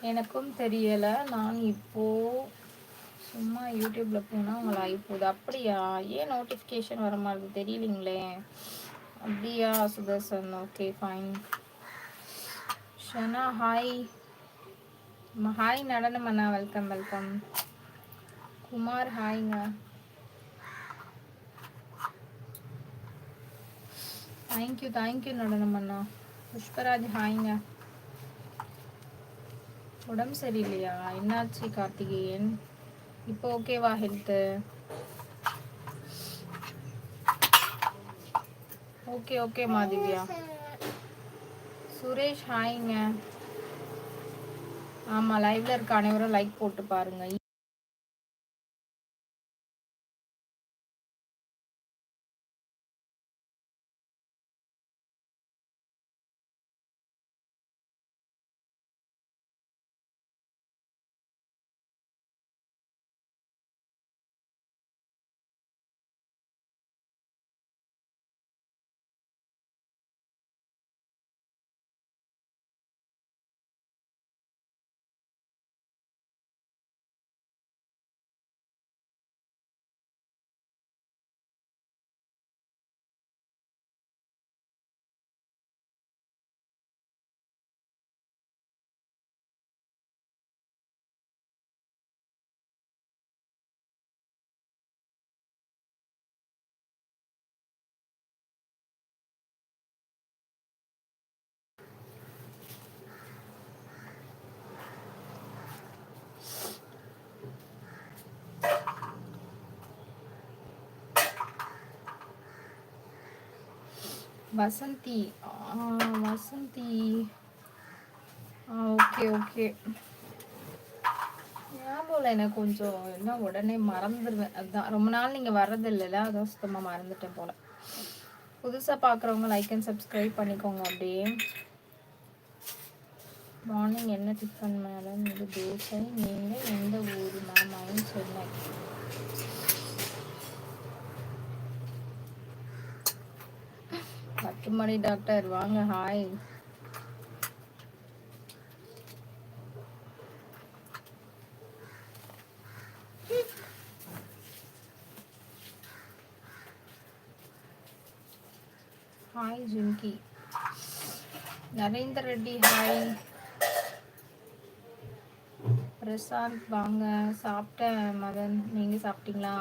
எனக்கும் தெரியலை. நான் இப்போது சும்மா யூடியூப்பில் போனால் உங்களை லைவ் போகுது. அப்படியா? ஏன் நோட்டிஃபிகேஷன் வர மாதிரி தெரியலீங்களே. அப்படியா Sudarshan? Okay fine Shana hi hi நடனம் அண்ணா. வெல்கம் வெல்கம் குமார் ஹாய்ங்க தேங்க்யூ தேங்க்யூ நடனம் அண்ணா. புஷ்பராஜ் ஹாய்ங்க உடம்பு சரியில்லையா? என்னாச்சு கார்த்திகேயன்? இப்போ ஓகேவா ஹெல்த்து ஓகே ஓகே மாதிவ்யா சுரேஷ் ஹாய்ங்க ஆமாம் லைவ்ல இருக்க அனைவரும் லைக் போட்டு பாருங்க. வசந்தி. வசந்தி. Okay okay. ஞாபகம் எனக்கு கொஞ்சம் என்ன உடனே மறந்துடுவேன் அதுதான் ரொம்ப நாள் நீங்கள் வர்றதில்லைல்ல அதான் சுத்தமாக மறந்துட்டேன் போல். புதுசாக பார்க்குறவங்க லைக் அண்ட் சப்ஸ்கிரைப் பண்ணிக்கோங்க அப்படியே. மார்னிங் என்ன டிஃபன் மேடம் இது தோசை நீங்கள் எந்த ஊர்? மேம் சொன்னேன் பத்து டாக்டர். வாங்க hi hi Jingi Narendra Reddy hi Prashanth வாங்க. சாப்பிட்டேன் மதன் நீங்கள் சாப்பிட்டீங்களா?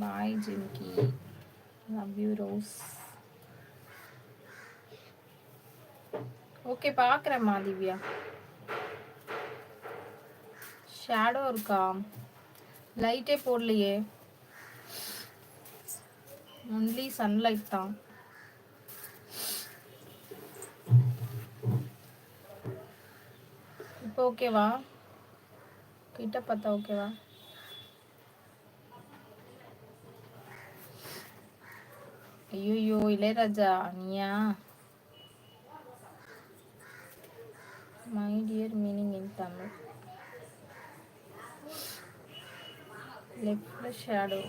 Bye jhumki love you rose okay பார்க்குறேம்மா திவ்யா ஷேடோ இருக்கா லைட்டே போடலையே. ஒன்லி சன்லைட் தான். இப்போ ஓகேவா கிட்ட பார்த்தா ஓகேவா ஐயோ இளையராஜா நீயா my dear meaning in Tamil லெஃப்ட்ல ஷேடோ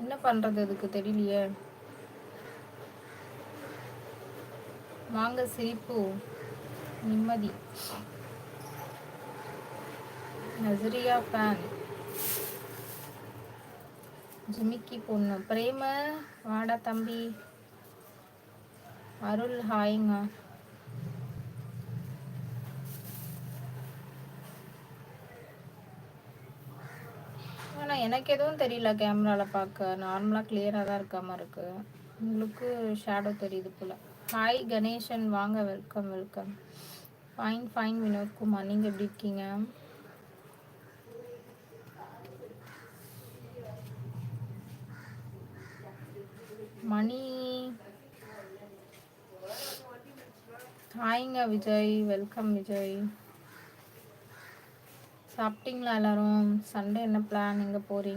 என்ன பண்ணுறது அதுக்கு தெரியலையே. வாங்க சிரிப்பு. நிம்மதி. நசரியா ஃபேன் ஜிமிக்கி பொண்ணு. பிரேம வாடா தம்பி. அருள் ஹாய்ங்க ஆனால் எனக்கு எதுவும் தெரியல கேமராவில் பார்க்க நார்மலாக கிளியராக தான் இருக்காமல் இருக்கு. உங்களுக்கு ஷேடோ தெரியுது போல். ஹாய் கணேசன். வாங்க welcome welcome fine fine Vinodkumar. நீங்கள் எப்படி இருக்கீங்க? மணி. ஹாய்ங்க விஜய். வெல்கம் விஜய். சாப்பிட்டீங்களா எல்லாரும்? சண்டே என்ன பிளான் எங்கே போகிறீங்க